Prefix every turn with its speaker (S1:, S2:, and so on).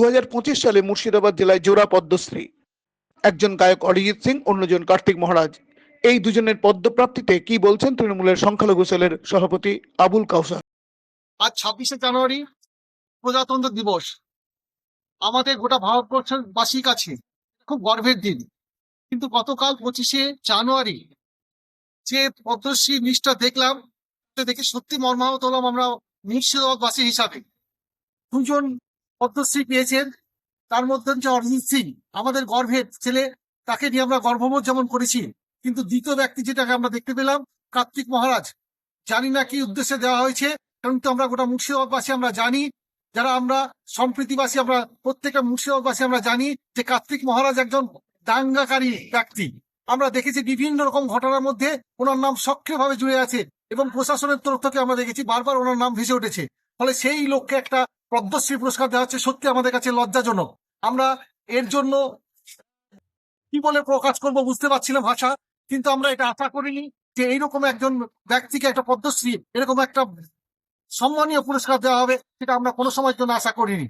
S1: দু হাজার পঁচিশ সালে মুর্শিদাবাদ জেলায় জোড়া পদ্মশ্রী। একজন গায়ক অরিজিৎ সিং, অন্যজন কার্তিক মহারাজ। এই দুজনের পদ্মপ্রাপ্তিতে কি বলছেন তৃণমূলের সংখ্যালঘু সেলের সভাপতি আবুল কাউসার।
S2: আজ ছাব্বিশে জানুয়ারি প্রজাতন্ত্র দিবস। আমাদের গোটা ভারতবর্ষবাসীর কাছে খুব গর্বের দিন। কিন্তু গতকাল পঁচিশে জানুয়ারি যে পদ্মশ্রী লিস্টটা দেখলাম দেখে সত্যি মর্মাহত হলাম আমরা মুর্শিদাবাদবাসী হিসাবে। দুজন পদ্মশ্রী পেয়েছেন। তার মধ্যে হচ্ছে অরিজিৎ সিং, আমাদের গর্ভের ছেলে, তাকে নিয়ে আমরা গর্ববোধ যেমন করেছি, কিন্তু দ্বিতীয় ব্যক্তি যেটাকে আমরা দেখতে পেলাম, কার্তিক মহারাজ। জানি না কি উদ্দেশ্যে দেওয়া হয়েছে কিন্তু আমরা গোটা মুর্শিদাবাদবাসী আমরা জানি, যারা আমরা সম্প্রীতিবাসী আমরা, প্রত্যেকটা মুর্শিদাবাদবাসী আমরা জানি যে কার্তিক মহারাজ একজন দাঙ্গাকারী ব্যক্তি। আমরা দেখেছি বিভিন্ন রকম ঘটনার মধ্যে ওনার নাম সক্রিয়ভাবে জুড়ে আছে এবং প্রশাসনের তরফ থেকে আমরা দেখেছি বারবার ওনার নাম ভেসে উঠেছে। ফলে সেই লোককে একটা পদ্মশ্রী পুরস্কার দেওয়া হচ্ছে সত্যি আমাদের কাছে লজ্জাজনক। আমরা এর জন্য কি বলে প্রকাশ করব বুঝতে পারছিলাম ভাষা, কিন্তু আমরা এটা আশা করিনি যে এইরকম একজন ব্যক্তিকে একটা পদ্মশ্রী, এরকম একটা সম্মানীয় পুরস্কার দেওয়া হবে, সেটা আমরা কোনো সময়ের জন্য আশা করিনি।